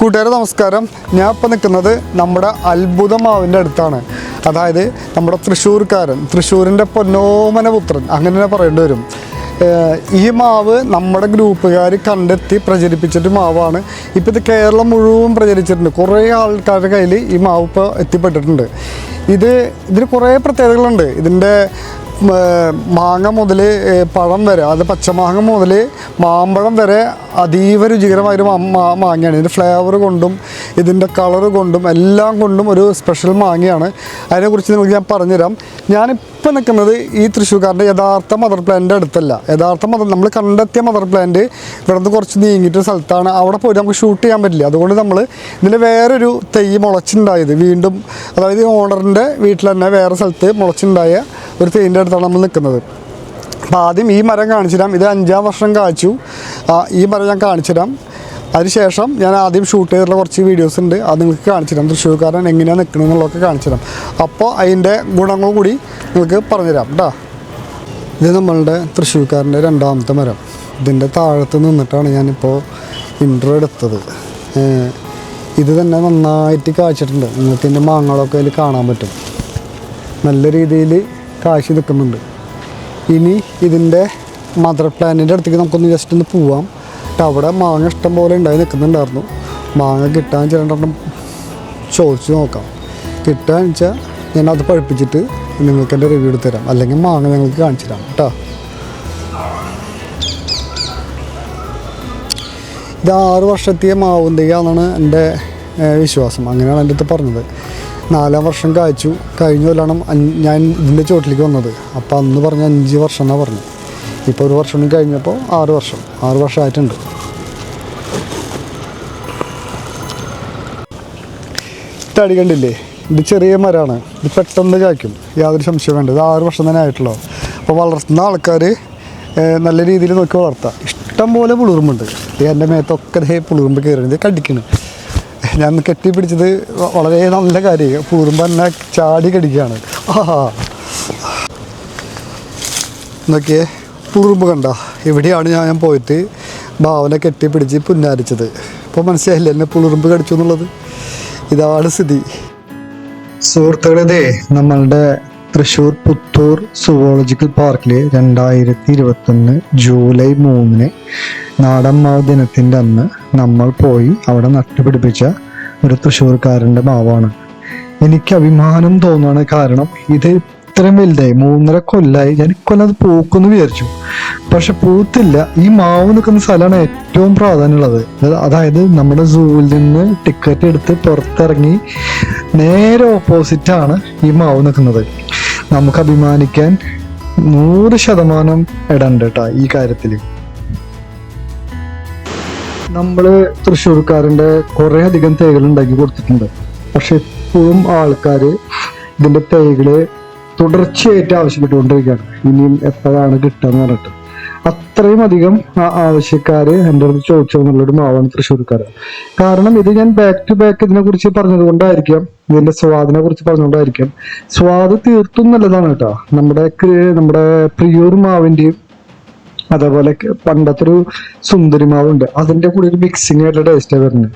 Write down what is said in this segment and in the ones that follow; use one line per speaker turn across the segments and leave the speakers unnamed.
കൂട്ടുകാരെ നമസ്കാരം. ഞാൻ ഇപ്പം നിൽക്കുന്നത് നമ്മുടെ അത്ഭുതമാവിന്റെ അടുത്താണ്. അതായത് നമ്മുടെ തൃശ്ശൂർക്കാരൻ തൃശ്ശൂരിന്റെ പൊന്നോമന പുത്രൻ അങ്ങനെ തന്നെ പറയേണ്ടി വരും. ഈ മാവ് നമ്മുടെ ഗ്രൂപ്പുകാർ കണ്ടെത്തി പ്രചരിപ്പിച്ചിട്ട് മാവാണ്. ഇപ്പോൾ ഇത് കേരളം മുഴുവൻ പ്രചരിച്ചിട്ടുണ്ട്. കുറേ ആൾക്കാരുടെ കയ്യിൽ ഈ മാവ് ഇപ്പോൾ എത്തിപ്പെട്ടിട്ടുണ്ട്. ഇത് ഇതിന് കുറേ പ്രത്യേകതകളുണ്ട്. ഇതിന്റെ മാങ്ങ മുതൽ പഴം വരെ അത് പച്ചമാങ്ങ മുതൽ മാമ്പഴം വരെ അതീവ രുചികരമായൊരു മാങ്ങയാണ്. ഇതിന്റെ ഫ്ലേവർ കൊണ്ടും ഇതിന്റെ കളർ കൊണ്ടും എല്ലാം കൊണ്ടും ഒരു സ്പെഷ്യൽ മാങ്ങയാണ്. അതിനെക്കുറിച്ച് നിങ്ങൾക്ക് ഞാൻ പറഞ്ഞുതരാം. ഞാനിപ്പോൾ നിൽക്കുന്നത് ഈ തൃശ്ശൂർക്കാരന്റെ യഥാർത്ഥ മദർ പ്ലാന്റിന്റെ അടുത്തല്ല. യഥാർത്ഥ മദർ നമ്മൾ കണ്ടെത്തിയ മദർ പ്ലാന്റ് നിന്ന് കുറച്ച് നീങ്ങിയിട്ട് സ്ഥലത്താണ്. അവിടെ പോയിട്ട് നമുക്ക് ഷൂട്ട് ചെയ്യാൻ പറ്റില്ല. അതുകൊണ്ട് നമ്മൾ ഇതിന്റെ വേറൊരു തൈ മുളച്ചുണ്ടായത് വീണ്ടും അതായത് ഓണറിന്റെ വീട്ടിൽ തന്നെ വേറെ സ്ഥലത്ത് മുളച്ചുണ്ടായ ഒരു തേന്റെ അടുത്താണ് നമ്മൾ നിൽക്കുന്നത്. അപ്പോൾ ആദ്യം ഈ മരം കാണിച്ചിടാം ഇത് അഞ്ചാം വർഷം കാണിച്ചു ഈ മരം ഞാൻ കാണിച്ചിടാം അതിനുശേഷം ഞാൻ ആദ്യം ഷൂട്ട് ചെയ്തിട്ടുള്ള കുറച്ച് വീഡിയോസ് ഉണ്ട്. അത് നിങ്ങൾക്ക് കാണിച്ചിടാം തൃശ്ശൂർക്കാരൻ എങ്ങനെയാണ് നിൽക്കുന്നത് എന്നുള്ളതൊക്കെ കാണിച്ചിടാം അപ്പോൾ അതിന്റെ ഗുണങ്ങൾ കൂടി നിങ്ങൾക്ക് പറഞ്ഞുതരാം കേട്ടോ ഇത് നമ്മളുടെ തൃശ്ശൂർക്കാരന്റെ രണ്ടാമത്തെ മരം. ഇതിന്റെ താഴത്ത് നിന്നിട്ടാണ് ഞാനിപ്പോൾ ഇൻട്രോ എടുത്തത്. ഇത് തന്നെ നന്നായിട്ട് കാഴ്ചിട്ടുണ്ട് നിങ്ങൾക്ക് ഇതിന്റെ മാങ്ങളൊക്കെ അതിൽ കാണാൻ പറ്റും. നല്ല രീതിയിൽ കാശി നിൽക്കുന്നുണ്ട്. ഇനി ഇതിന്റെ മദർ പ്ലാന്റിന്റെ അടുത്തേക്ക് നമുക്കൊന്ന് ജസ്റ്റ് ഒന്ന് പോവാം. അവിടെ മാങ്ങ ഇഷ്ടം പോലെ ഉണ്ടായി നിൽക്കുന്നുണ്ടായിരുന്നു. മാങ്ങ കിട്ടാൻ ചിലണ്ടെണ്ണം ചോദിച്ചു നോക്കാം. കിട്ടാന്ന് വെച്ചാൽ ഞാൻ അത് പഴുപ്പിച്ചിട്ട് നിങ്ങൾക്ക് എന്റെ റിവ്യൂ എടുത്ത് തരാം. അല്ലെങ്കിൽ മാങ്ങ നിങ്ങൾക്ക് കാണിച്ചു തരാം കേട്ടോ ഇത് ആറ് വർഷത്തെ മാവും തൈയാണെന്നാണ് എന്റെ വിശ്വാസം. അങ്ങനെയാണ് എന്റെ അടുത്ത് പറഞ്ഞത്. നാലാം വർഷം കായ്ച്ചു. കഴിഞ്ഞ കൊല്ലാണ് ഞാൻ ഇതിന്റെ ചോട്ടിലേക്ക് വന്നത്. അപ്പോൾ അന്ന് പറഞ്ഞ അഞ്ച് വർഷം എന്നാണ് പറഞ്ഞത് ഇപ്പോൾ ഒരു വർഷം കഴിഞ്ഞപ്പോൾ ആറ് വർഷം. ആറ് വർഷമായിട്ടുണ്ട്. തടി കണ്ടില്ലേ? ഇത് ചെറിയ മരമാണ്. ഇത് പെട്ടെന്ന് കായ്ക്കും. യാതൊരു സംശയം വേണ്ട. ഇത് ആറ് വർഷം തന്നെ ആയിട്ടുള്ളൂ. അപ്പോൾ വളർത്തുന്ന ആൾക്കാർ നല്ല രീതിയിൽ നോക്കി വളർത്താം. ഇഷ്ടം പോലെ പുളിറുമ്പുണ്ട് എന്റെ മേത്തൊക്കെ പുളിറുമ്പ് കയറുന്നത് കടിക്കണ്. ഞാൻ കെട്ടിപ്പിടിച്ചത് വളരെ നല്ല കാര്യം. പുളിറുമ്പ് എന്നെ ചാടി കടിക്കുകയാണ്. ആഹാ. നോക്കിയേ പുളിറുമ്പ് കണ്ട? ഇവിടെയാണ് ഞാൻ ഞാൻ പോയിട്ട് ഭാവന കെട്ടിപ്പിടിച്ച് പുന്നാരിച്ചത്. ഇപ്പോൾ മനസ്സിലായില്ല എന്നെ പുളിറുമ്പ് കടിച്ചു എന്നുള്ളത്? ഇതാണ് സ്ഥിതി. സുഹൃത്തുക്കളെ നമ്മളുടെ തൃശ്ശൂർ പുത്തൂർ സുവോളജിക്കൽ പാർക്കിൽ രണ്ടായിരത്തി ഇരുപത്തൊന്ന് ജൂലൈ മൂന്നിന് നാടൻ മാവ് ദിനത്തിന്റെ അന്ന് നമ്മൾ പോയി അവിടെ നട്ടുപിടിപ്പിച്ച ഒരു തൃശ്ശൂർക്കാരന്റെ മാവാണ്. എനിക്ക് അഭിമാനം തോന്നുകയാണ് കാരണം ഇത് ഇത്രയും വലുതായി മൂന്നര കൊല്ലായി. ഞാൻ ഇക്കൊല്ലം അത് പൂക്കുമെന്ന് വിചാരിച്ചു. പക്ഷെ പൂത്തില്ല. ഈ മാവ് നിൽക്കുന്ന സ്ഥലമാണ് ഏറ്റവും പ്രാധാന്യമുള്ളത്. അത് അതായത് നമ്മുടെ സൂവിൽ നിന്ന് ടിക്കറ്റ് എടുത്ത് പുറത്തിറങ്ങി നേരെ ഓപ്പോസിറ്റാണ് ഈ മാവ് നിൽക്കുന്നത്. നമുക്ക് അഭിമാനിക്കാൻ നൂറ് ശതമാനം ഇടണ്ട് കേട്ടോ ഈ കാര്യത്തിൽ നമ്മൾ തൃശ്ശൂർക്കാരന്റെ കുറെ അധികം തൈകൾ ഉണ്ടാക്കി കൊടുത്തിട്ടുണ്ട്. പക്ഷെ ഇപ്പോഴും ആൾക്കാര് ഇതിന്റെ തൈകൾ തുടർച്ചയായിട്ട് ആവശ്യപ്പെട്ടുകൊണ്ടിരിക്കുകയാണ്. ഇനിയും എപ്പോഴാണ് കിട്ടുക എന്ന് പറഞ്ഞിട്ട്. അത്രയും അധികം ആവശ്യക്കാര് എന്റെ അടുത്ത് ചോദിച്ചു എന്നുള്ളൊരു മാവാണ് തൃശ്ശൂർക്കാർ കാരണം ഇത് ഞാൻ ബാക്ക് ടു ബാക്ക് ഇതിനെ കുറിച്ച് പറഞ്ഞതുകൊണ്ടായിരിക്കാം ഇതിന്റെ സ്വാദിനെ കുറിച്ച് പറഞ്ഞുകൊണ്ടായിരിക്കാം സ്വാദ് തീർത്തും നല്ലതാണ് കേട്ടോ. നമ്മുടെ നമ്മുടെ പ്രിയൂർ മാവിന്റെയും അതേപോലെ പണ്ടത്തെ ഒരു സുന്ദരി മാവുണ്ട്. അതിന്റെ കൂടെ ഒരു മിക്സിംഗ് ആയിട്ടുള്ള ടേസ്റ്റാ വരുന്നത്.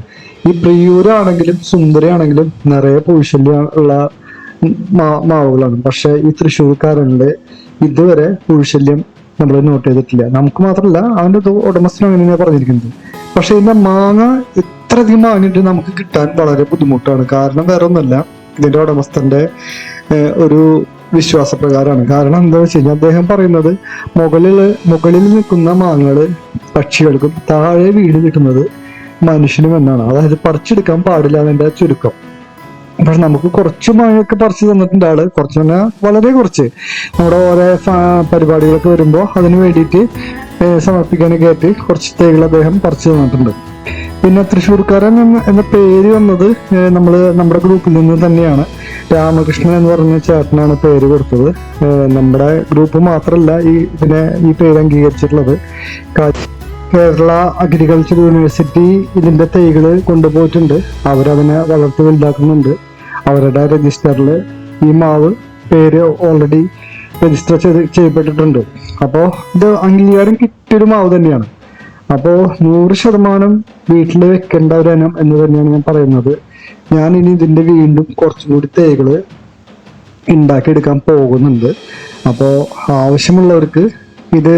ഈ പ്രിയൂരാണെങ്കിലും സുന്ദരി ആണെങ്കിലും നിറയെ പൂശല്യം ഉള്ള മാവുകളാണ്. പക്ഷെ ഈ തൃശ്ശൂർക്കാരനിൽ ഇതുവരെ പുഴുശല്യം നമ്മൾ നോട്ട് ചെയ്തിട്ടില്ല. നമുക്ക് മാത്രമല്ല അവന്റെ ഉടമസ്ഥനും അങ്ങനെയാണ് പറഞ്ഞിരിക്കുന്നത്. പക്ഷേ ഇതിന്റെ മാങ്ങ ഇത്രയധികം വാങ്ങിയിട്ട് നമുക്ക് കിട്ടാൻ വളരെ ബുദ്ധിമുട്ടാണ്. കാരണം വേറെ ഒന്നല്ല ഇതിന്റെ ഉടമസ്ഥന്റെ ഒരു വിശ്വാസപ്രകാരമാണ്. കാരണം എന്താ വെച്ച് കഴിഞ്ഞാൽ അദ്ദേഹം പറയുന്നത് മുകളിൽ മുകളിൽ നിൽക്കുന്ന മാങ്ങകൾ പക്ഷികൾക്കും താഴെ വീട് കിട്ടുന്നത് മനുഷ്യനും എന്നാണ്. അതായത് പറിച്ചെടുക്കാൻ പാടില്ല എന്നതിന്റെ ചുരുക്കം. പക്ഷെ നമുക്ക് കുറച്ച് മഴയൊക്കെ പറിച്ച് തന്നിട്ടുണ്ട് ആൾ. കുറച്ച് പറഞ്ഞാൽ വളരെ കുറച്ച്. നമ്മുടെ ഓരോ പരിപാടികളൊക്കെ വരുമ്പോൾ അതിന് വേണ്ടിയിട്ട് സമർപ്പിക്കാനൊക്കെ ആയിട്ട് കുറച്ച് തൈകൾ അദ്ദേഹം പറിച്ചു തന്നിട്ടുണ്ട്. പിന്നെ തൃശ്ശൂർക്കാരൻ എന്ന പേര് വന്നത് നമ്മൾ നമ്മുടെ ഗ്രൂപ്പിൽ നിന്ന് തന്നെയാണ്. രാമകൃഷ്ണൻ എന്ന് പറഞ്ഞ ചേട്ടനാണ് പേര് കൊടുത്തത്. നമ്മുടെ ഗ്രൂപ്പ് മാത്രമല്ല ഈ ഇതിനെ ഈ പേര് അംഗീകരിച്ചിട്ടുള്ളത്. കാ- കേരള അഗ്രികൾച്ചർ യൂണിവേഴ്സിറ്റി ഇതിന്റെ തൈകൾ കൊണ്ടുപോയിട്ടുണ്ട്. അവരതിനെ വളർത്തി വലുതാക്കുന്നുണ്ട്. അവരുടെ രജിസ്റ്ററിൽ ഈ മാവ് പേര് ഓൾറെഡി രജിസ്റ്റർ ചെയ്ത് ചെയ്യപ്പെട്ടിട്ടുണ്ട്. അപ്പോൾ ഇത് അംഗീകാരം കിട്ടിയൊരു മാവ് തന്നെയാണ്. അപ്പോൾ നൂറ് ശതമാനം വീട്ടിൽ വെക്കേണ്ട ഒരു ഇനം എന്ന് തന്നെയാണ് ഞാൻ പറയുന്നത്. ഞാൻ ഇനി ഇതിന്റെ വീണ്ടും കുറച്ചും കൂടി തൈകൾ ഉണ്ടാക്കിയെടുക്കാൻ പോകുന്നുണ്ട്. അപ്പോൾ ആവശ്യമുള്ളവർക്ക് ഇത്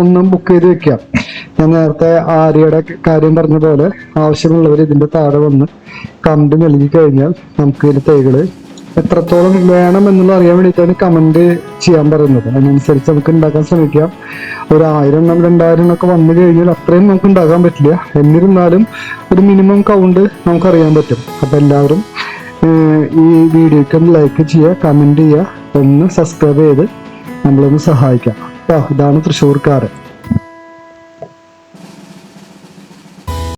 ഒന്നും ബുക്ക് ചെയ്ത് വെക്കാം. ഞാൻ നേരത്തെ ആര്യയുടെ കാര്യം പറഞ്ഞ പോലെ ആവശ്യമുള്ളവർ ഇതിന്റെ താഴെ വന്ന് കമന്റ് നൽകി കഴിഞ്ഞാൽ നമുക്ക് ഇതിന്റെ തൈകൾ എത്രത്തോളം വേണം എന്നുള്ള അറിയാൻ വേണ്ടിയിട്ടാണ് കമന്റ് ചെയ്യാൻ പറയുന്നത്. അതിനനുസരിച്ച് നമുക്ക് ഉണ്ടാക്കാൻ ശ്രമിക്കാം. ഒരു ആയിരം എണ്ണം രണ്ടായിരം എണ്ണം ഒക്കെ വന്നു കഴിഞ്ഞാൽ അത്രയും നമുക്ക് ഉണ്ടാക്കാൻ പറ്റില്ല. എന്നിരുന്നാലും ഒരു മിനിമം കൗണ്ട് നമുക്ക് അറിയാൻ പറ്റും. അപ്പൊ എല്ലാവരും ഈ വീഡിയോക്ക് ഒന്ന് ലൈക്ക് ചെയ്യുക കമന്റ് ചെയ്യുക ഒന്ന് സബ്സ്ക്രൈബ് ചെയ്ത് നമ്മളൊന്ന് സഹായിക്കാം. ഇതാണ് തൃശ്ശൂർക്കാരൻ